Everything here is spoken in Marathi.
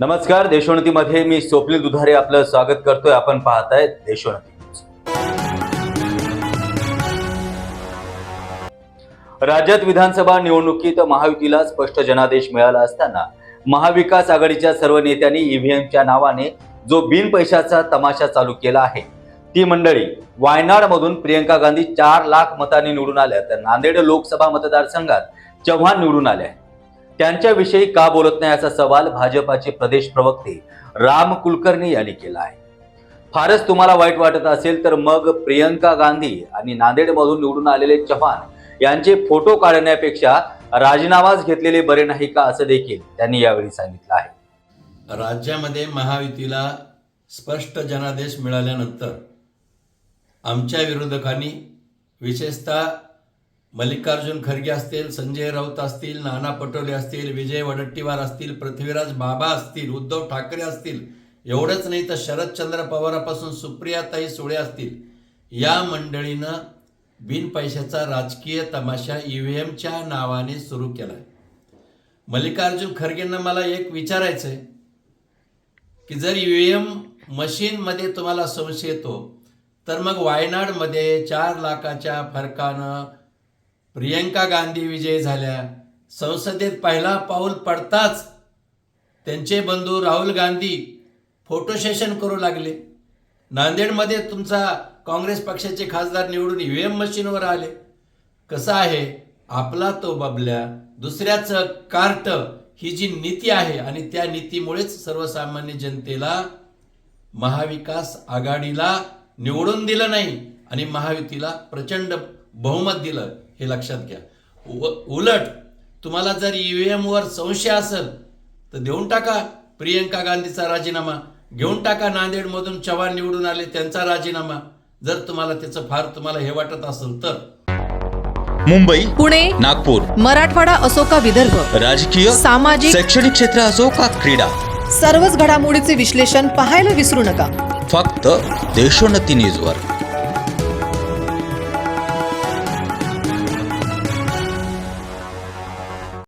नमस्कार देशोन्नतीमध्ये मी स्वप्नील दुधारे आपलं स्वागत करतोय. आपण पाहताय देशोन्नती राज्यात विधानसभा निवडणुकीत महायुतीला स्पष्ट जनादेश मिळाला असताना महाविकास आघाडीच्या सर्व नेत्यांनी ईव्हीएमच्या नावाने जो बिन पैशाचा तमाशा चालू केला आहे ती मंडळी वायनाडमधून प्रियंका गांधी चार लाख मतांनी निवडून आल्या. तर नांदेड लोकसभा मतदारसंघात चव्हाण निवडून आले त्यांच्याविषयी का बोलत नाही असा सवाल भाजपाचे प्रदेश प्रवक्ते राम कुलकर्णी यांनी केला आहे. फारच तुम्हाला वाईट वाटत असेल तर मग प्रियंका गांधी आणि नांदेडमधून निवडून आलेले चव्हाण यांचे फोटो काढण्यापेक्षा राजीनामाच घेतलेले बरे नाही का असं देखील त्यांनी यावेळी सांगितलं आहे. राज्यामध्ये महायुतीला स्पष्ट जनादेश मिळाल्यानंतर आमच्या विरोधकांनी विशेषतः मल्लिकार्जुन खरगे असतील संजय राऊत असतील नाना पटोले असतील विजय वडट्टीवार असतील पृथ्वीराज बाबा असतील उद्धव ठाकरे असतील एवढंच नाही तर शरदचंद्र पवारापासून सुप्रियाताई सुळे असतील. या मंडळीनं बिन पैशाचा राजकीय तमाशा ई व्ही एमच्या नावाने सुरू केला आहे मल्लिकार्जुन खरगेंना मला एक विचारायचं आहे की जर ई व्ही एम मशीनमध्ये तुम्हाला संशय येतो तर मग वायनाडमध्ये चार लाखाच्या फरकानं प्रियंका गांधी विजयी झाल्या. संसदेत पहिला पाऊल पडताच त्यांचे बंधू राहुल गांधी फोटो सेशन करू लागले. नांदेडमध्ये तुमचा काँग्रेस पक्षाचे खासदार निवडून ई व्ही एम मशीनवर आले. कसं आहे? आपला तो बबल्या. दुसऱ्याचं कार्ट ही जी नीती आहे आणि त्या नीतीमुळेच सर्वसामान्य जनतेला महाविकास आघाडीला निवडून दिलं नाही आणि महायुतीला प्रचंड बहुमत दिलं हे लक्षात घ्या. उ- उलट तुम्हाला जर E ईव्हीएम वर संशय असेल तर देऊन टाका. प्रियंका गांधीचा राजीनामा. घेऊन टाका. नांदेडमधून चव्हाण निवडून आले त्यांचा राजीनामा. जर तुम्हाला त्याचं फार तुम्हाला हे वाटत असेल तर. मुंबई पुणे नागपूर. मराठवाडा असो का विदर्भ? राजकीय सामाजिक शैक्षणिक क्षेत्र असो का क्रीडा? सर्वच घडामोडीचे विश्लेषण पाहायला विसरू नका. फक्त देशोन्नती न्यूजवर.